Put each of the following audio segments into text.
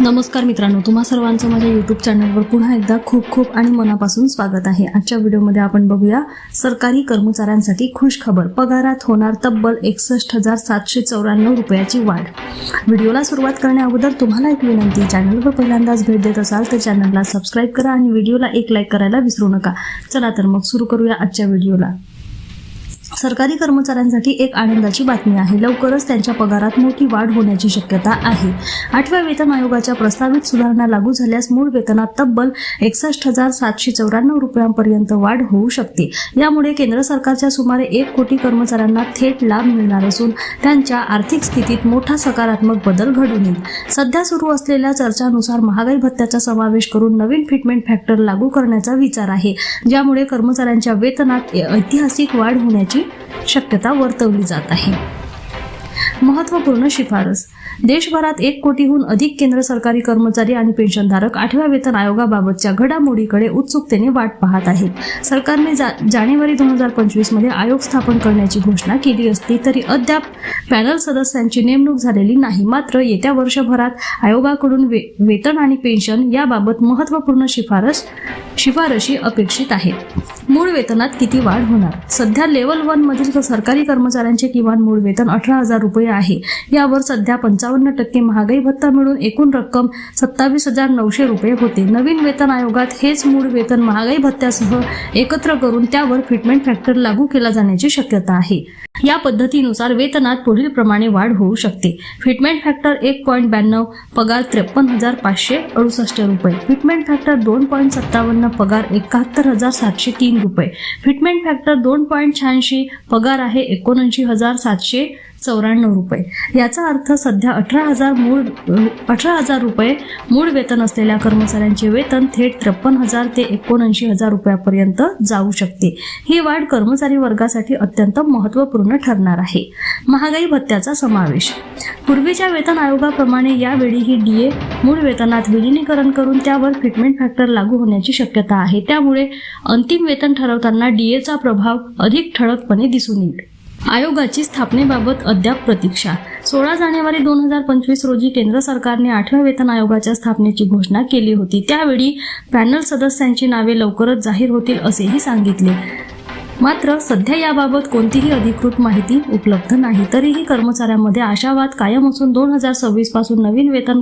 नमस्कार मित्रांनो तुम्हा सर्वांचं माझ्या यूट्यूब चॅनलवर पुन्हा एकदा खूप खूप आणि मनापासून स्वागत आहे. आजच्या व्हिडिओमध्ये आपण बघूया सरकारी कर्मचाऱ्यांसाठी खुश खबर. पगारात होणार तब्बल एकसष्ट हजार सातशे चौऱ्याण्णव रुपयाची वाढ. व्हिडिओला सुरुवात करण्याअगोदर तुम्हाला एक विनंती चॅनलवर पहिल्यांदाच भेट देत असाल तर चॅनलला सबस्क्राईब करा आणि व्हिडिओला एक लाईक करायला विसरू नका. चला तर मग सुरू करूया आजच्या व्हिडिओला. सरकारी कर्मचाऱ्यांसाठी एक आनंदाची बातमी आहे. लवकरच त्यांच्या पगारात मोठी वाढ होण्याची शक्यता आहे. आठव्या वेतन आयोगाच्या प्रस्तावित सुधारणा लागू झाल्यास मूळ वेतनात तब्बल एकसष्ट हजार सातशे चौऱ्याण्णव रुपयांपर्यंत वाढ होऊ शकते. यामुळे केंद्र सरकारच्या सुमारे एक कोटी कर्मचाऱ्यांना थेट लाभ मिळणार असून त्यांच्या आर्थिक स्थितीत मोठा सकारात्मक बदल घडून येईल. सध्या सुरू असलेल्या चर्चानुसार महागाई भत्त्याचा समावेश करून नवीन फिटमेंट फॅक्टर लागू करण्याचा विचार आहे ज्यामुळे कर्मचाऱ्यांच्या वेतनात ऐतिहासिक वाढ होण्याची शक्यता वर्तवली जात आहे. महत्त्वपूर्ण शिफारस देशभरात एक कोटीहून अधिक केंद्र सरकारी कर्मचारी आणि पेन्शनधारक आठव्या वेतन आयोगाबाबतच्या घडामोडीकडे उत्सुकतेने वाट पाहत आहेत. सरकारने जा जानेवारी दोन हजार पंचवीसमध्ये आयोग स्थापन करण्याची घोषणा केली असली तरी अद्याप पॅनल सदस्यांची नेमणूक झालेली नाही. मात्र येत्या वर्षभरात आयोगाकडून वे, वेतन आणि पेन्शन याबाबत महत्त्वपूर्ण शिफारस शिफारशी अपेक्षित आहेत. मूळ वेतनात किती वाढ होणार? सध्या लेवल वन मधील सरकारी कर्मचाऱ्यांचे किमान मूळ वेतन अठरा हजार रुपये आहे. यावर सध्या पंचावन्न टक्के महागाई भत्ता मिळून एकूण रक्कम सत्तावीस हजार नऊशे रुपये होते. नवीन वेतन आयोगात हेच मूळ वेतन महागाई भत्त्यासह एकत्र करून त्यावर फिटमेंट फॅक्टर लागू केला जाण्याची शक्यता आहे. या पद्धतीनुसार वेतनात पुढील प्रमाणे वाढ होऊ शकते. फिटमेंट फॅक्टर एक पॉईंट ब्याण्णव पगार त्रेपन्न हजार पाचशे अडुसष्ट रुपये. फिटमेंट फॅक्टर दोन पॉईंट सत्तावन्न पगार एकाहत्तर हजार सातशे तीन रुपये. फिटमेंट फॅक्टर दोन पॉईंट शहाऐंशी पगार आहे एकोणऐंशी हजार सातशे चौऱ्याण्णव रुपये. याचा अर्थ सध्या अठरा हजार मूळ अठरा हजार रुपये मूळ वेतन असलेल्या कर्मचाऱ्यांचे वेतन थेट त्रेपन्न हजार ते एकोणऐंशी हजार रुपयापर्यंत जाऊ शकते. ही वाढ कर्मचारी वर्गासाठी अत्यंत महत्त्वपूर्ण ठरणार आहे. महागाई भत्त्याचा समावेश. पूर्वीच्या वेतन आयोगाप्रमाणे यावेळी ही डीए मूळ वेतनात विलिनीकरण करून त्यावर फिटमेंट फॅक्टर लागू होण्याची शक्यता आहे. त्यामुळे अंतिम वेतन ठरवताना डीएचा प्रभाव अधिक ठळकपणे दिसून येईल. आयोगाची स्थापनेबाबत अद्याप प्रतीक्षा. सोळा जानेवारी दोन हजार पंचवीस रोजी केंद्र सरकारने आठव्या वेतन आयोगाच्या स्थापनेची घोषणा केली होती. त्यावेळी पॅनल सदस्यांची नावे लवकरच जाहीर होतील असेही सांगितले. मात्र सध्या याबाबत कोणतीही अधिकृत माहिती उपलब्ध नाही. तरीही कर्मचाऱ्यांमध्ये आशावाद कायम असून दोन हजार सव्वीसपासून नवीन वेतन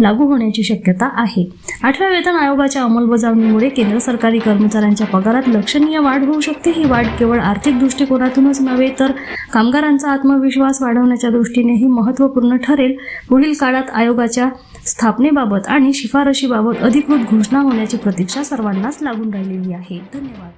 लागू होण्याची शक्यता आहे. आठव्या वेतन आयोगाच्या अंमलबजावणीमुळे केंद्र सरकारी कर्मचाऱ्यांच्या पगारात लक्षणीय वाढ होऊ शकते. ही वाढ केवळ आर्थिक दृष्टिकोनातूनच नव्हे तर कामगारांचा आत्मविश्वास वाढवण्याच्या दृष्टीनेही महत्त्वपूर्ण ठरेल. पुढील काळात आयोगाच्या स्थापनेबाबत आणि शिफारशीबाबत अधिकृत घोषणा होण्याची प्रतीक्षा सर्वांनाच लागून राहिलेली आहे. धन्यवाद.